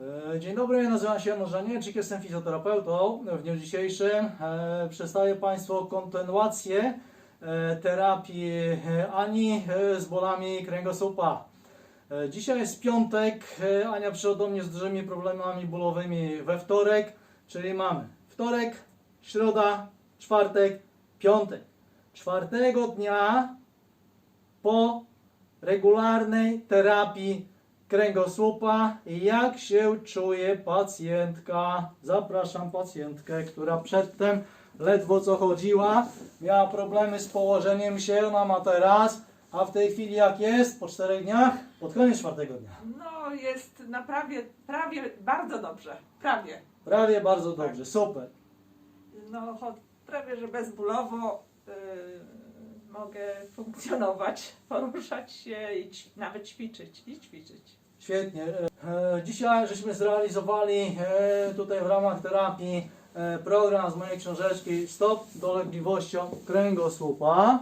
E, Dzień dobry, nazywam się Janusz jestem fizjoterapeutą. W dniu dzisiejszym e, przedstawię Państwu kontynuację e, terapii Ani z bolami kręgosłupa. Dzisiaj jest piątek, Ania przyszła do mnie z dużymi problemami bólowymi we wtorek, czyli mamy wtorek, środa, czwartek, piątek. Czwartego dnia po regularnej terapii kręgosłupa. Jak się czuje pacjentka? Zapraszam pacjentkę, która przedtem ledwo co chodziła, miała problemy z położeniem się, ona ma teraz, a w tej chwili jak jest? Po czterech dniach? Pod koniec czwartego dnia. No jest na prawie, prawie bardzo dobrze. Prawie. Prawie bardzo dobrze, super. No cho- prawie, że bezbólowo yy, mogę funkcjonować, poruszać się i ć- nawet ćwiczyć i ćwiczyć. Świetnie. E, Dzisiaj żeśmy zrealizowali e, tutaj w ramach terapii e, program z mojej książeczki Stop dolegliwością kręgosłupa.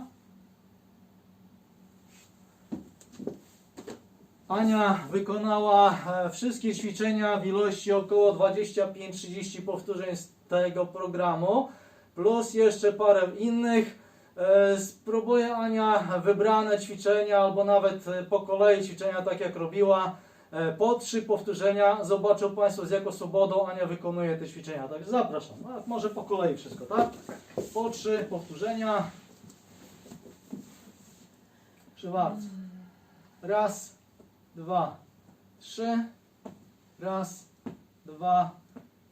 Ania wykonała e, wszystkie ćwiczenia w ilości około 25-30 powtórzeń z tego programu, plus jeszcze parę innych. E, Spróbuje Ania wybrane ćwiczenia, albo nawet e, po kolei ćwiczenia, tak jak robiła. E, Po trzy powtórzenia zobaczą Państwo z jaką swobodą Ania wykonuje te ćwiczenia. Także zapraszam. Może po kolei wszystko, tak? Po trzy powtórzenia. Proszę. Raz, dwa, trzy. Raz, dwa,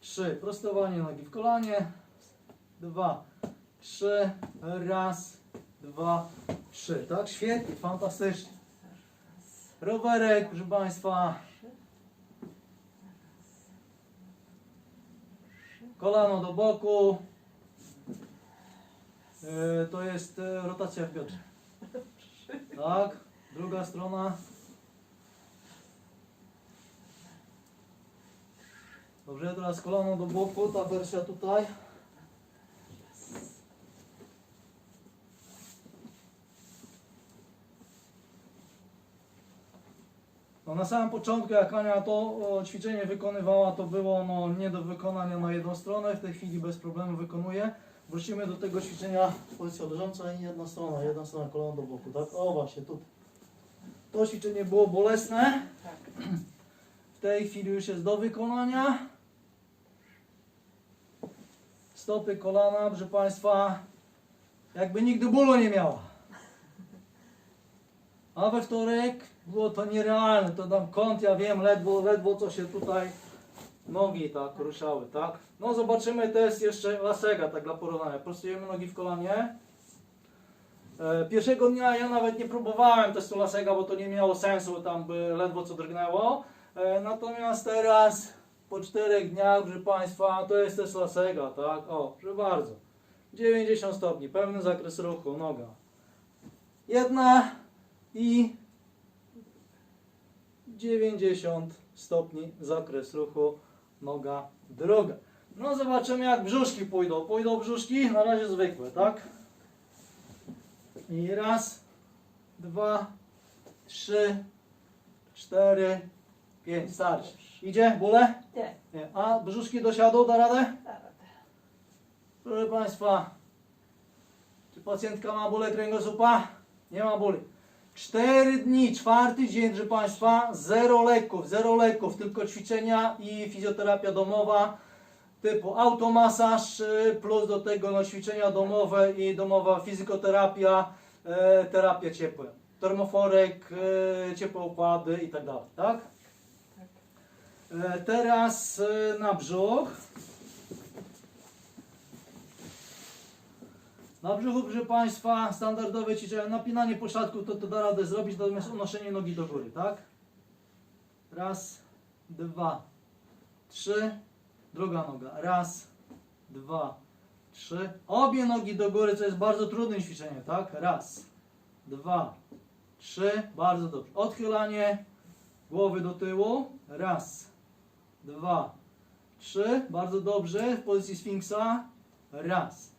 trzy. Prostowanie nogi w kolanie. Dwa, trzy. Raz, dwa, trzy. Tak? Świetnie, fantastycznie. Rowerek, proszę Państwa. Kolano do boku. E, to jest e, rotacja w biodrze. Tak, druga strona. Dobrze, teraz kolano do boku, ta wersja tutaj. Na samym początku, jak Ania to ćwiczenie wykonywała, to było no, nie do wykonania na jedną stronę. W tej chwili bez problemu wykonuje. Wrócimy do tego ćwiczenia pozycja leżąca i jedna strona, jedna strona kolana do boku, tak? O właśnie, tutaj. To ćwiczenie było bolesne. Tak. W tej chwili już jest do wykonania. Stopy kolana, proszę Państwa, jakby nigdy bólu nie miała. A we wtorek było to nierealne, to tam kąt, ja wiem, ledwo, ledwo co się tutaj nogi tak ruszały, tak? No zobaczymy test jeszcze lasega, tak dla porównania. Prostujemy nogi w kolanie. E, Pierwszego dnia ja nawet nie próbowałem testu lasega, bo to nie miało sensu, tam by ledwo co drgnęło. E, Natomiast teraz po czterech dniach, proszę Państwa, to jest test lasega, tak? O, proszę bardzo. 90 stopni, pełny zakres ruchu, noga. Jedna i 90 stopni zakres ruchu, noga, druga. No zobaczymy jak brzuszki pójdą. Pójdą brzuszki, na razie zwykłe, tak? I raz, dwa, trzy, cztery, pięć. Starczy. Idzie? Bóle? Nie, Nie. A brzuszki dosiadą, da radę? da radę. Proszę Państwa, czy pacjentka ma bóle kręgosłupa? Nie ma bóli. Cztery dni, czwarty dzień, proszę Państwa, zero leków, zero leków, tylko ćwiczenia i fizjoterapia domowa typu automasaż, y, plus do tego no, ćwiczenia domowe i domowa fizykoterapia, e, terapia ciepła, termoforek, e, ciepłe układy i tak dalej, tak? Tak. E, teraz e, na brzuch. Na brzuchu, proszę Państwa, standardowe ćwiczenia. Napinanie pośladków to, to da radę zrobić, natomiast unoszenie nogi do góry, tak? Raz, dwa, trzy. Druga noga. Raz, dwa, trzy. Obie nogi do góry, co jest bardzo trudne ćwiczenie, tak? Raz, dwa, trzy. Bardzo dobrze. Odchylanie głowy do tyłu. Raz, dwa, trzy. Bardzo dobrze. W pozycji sfinksa. Raz,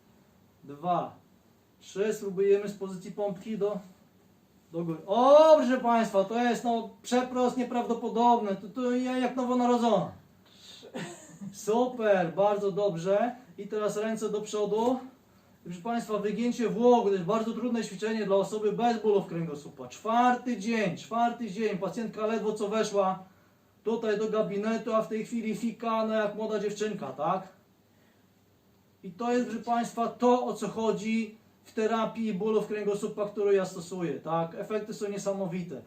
dwa, trzy. Spróbujemy z pozycji pompki do Do góry. O, proszę Państwa, to jest no przeprost nieprawdopodobny. To, to ja jak nowonarodzona. Super, bardzo dobrze. I teraz ręce do przodu. Proszę Państwa, wygięcie włok to jest bardzo trudne ćwiczenie dla osoby bez bólów kręgosłupa. Czwarty dzień, czwarty dzień. Pacjentka ledwo co weszła tutaj do gabinetu, a w tej chwili fika, no jak młoda dziewczynka, tak? I to jest, proszę Państwa, to o co chodzi w terapii bólów kręgosłupa, którą ja stosuję, tak? Efekty są niesamowite.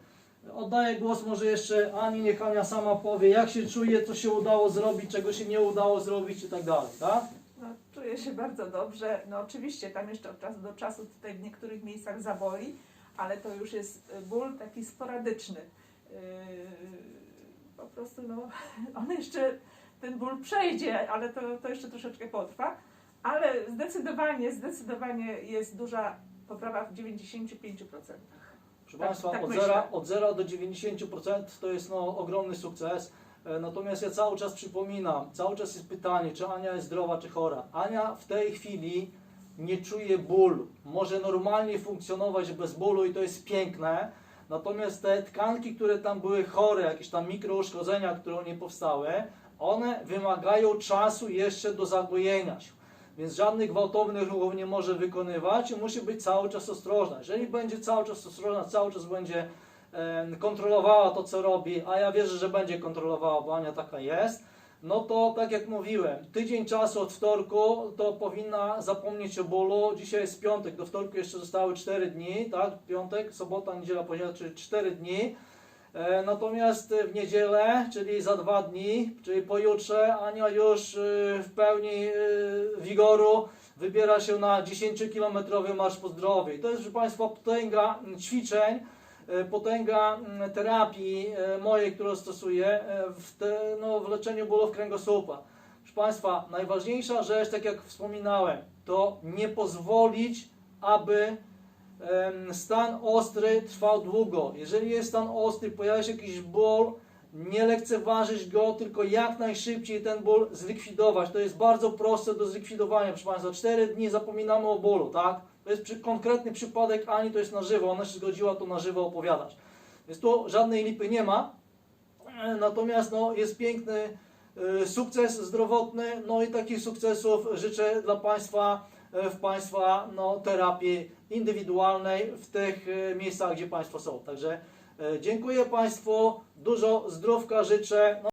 Oddaję głos może jeszcze Ani, niech Ania sama powie, jak się czuje, co się udało zrobić, czego się nie udało zrobić i tak dalej, tak? No, czuję się bardzo dobrze. No oczywiście tam jeszcze od czasu do czasu tutaj w niektórych miejscach zaboli, ale to już jest y, ból taki sporadyczny. Yy, po prostu no, on jeszcze, ten ból przejdzie, ale to, to jeszcze troszeczkę potrwa. Ale zdecydowanie, zdecydowanie jest duża poprawa w 95%. Proszę Tak- Państwa, tak od, myślę. zera, od 0 do 90% to jest no, ogromny sukces. E, Natomiast ja cały czas przypominam, cały czas jest pytanie, czy Ania jest zdrowa, czy chora. Ania w tej chwili nie czuje bólu. Może normalnie funkcjonować bez bólu i to jest piękne. Natomiast te tkanki, które tam były chore, jakieś tam mikrouszkodzenia, które u niej powstały, one wymagają czasu jeszcze do zagojenia się. Więc żadnych gwałtownych ruchów nie może wykonywać i musi być cały czas ostrożna. Jeżeli będzie cały czas ostrożna, cały czas będzie kontrolowała to, co robi, a ja wierzę, że będzie kontrolowała, bo Ania taka jest, no to tak jak mówiłem, tydzień czasu od wtorku to powinna zapomnieć o bólu. Dzisiaj jest piątek, do wtorku jeszcze zostały 4 dni, tak? Piątek, sobota, niedziela, poniedziałek, czyli 4 dni. E, Natomiast w niedzielę, czyli za dwa dni, czyli pojutrze, Ania już y, w pełni y, wigoru wybiera się na 10-kilometrowy marsz po zdrowiu. To jest, proszę Państwa, potęga ćwiczeń, potęga mm, terapii mojej, którą stosuję w, te, no, w leczeniu bólów kręgosłupa. Proszę Państwa, najważniejsza rzecz, tak jak wspominałem, to nie pozwolić, aby stan ostry trwał długo. Jeżeli jest stan ostry, pojawia się jakiś ból, nie lekceważyć go, tylko jak najszybciej ten ból zlikwidować. To jest bardzo proste do zlikwidowania, proszę Państwa. 4 dni zapominamy o bólu, tak? To jest przy, konkretny przypadek Ani, to jest na żywo, ona się zgodziła to na żywo opowiadać. Więc tu żadnej lipy nie ma. Natomiast no, jest piękny e, sukces zdrowotny, no i takich sukcesów życzę dla Państwa w Państwa no, terapii indywidualnej w tych e, miejscach, gdzie Państwo są. Także e, dziękuję Państwu, dużo zdrówka życzę. No,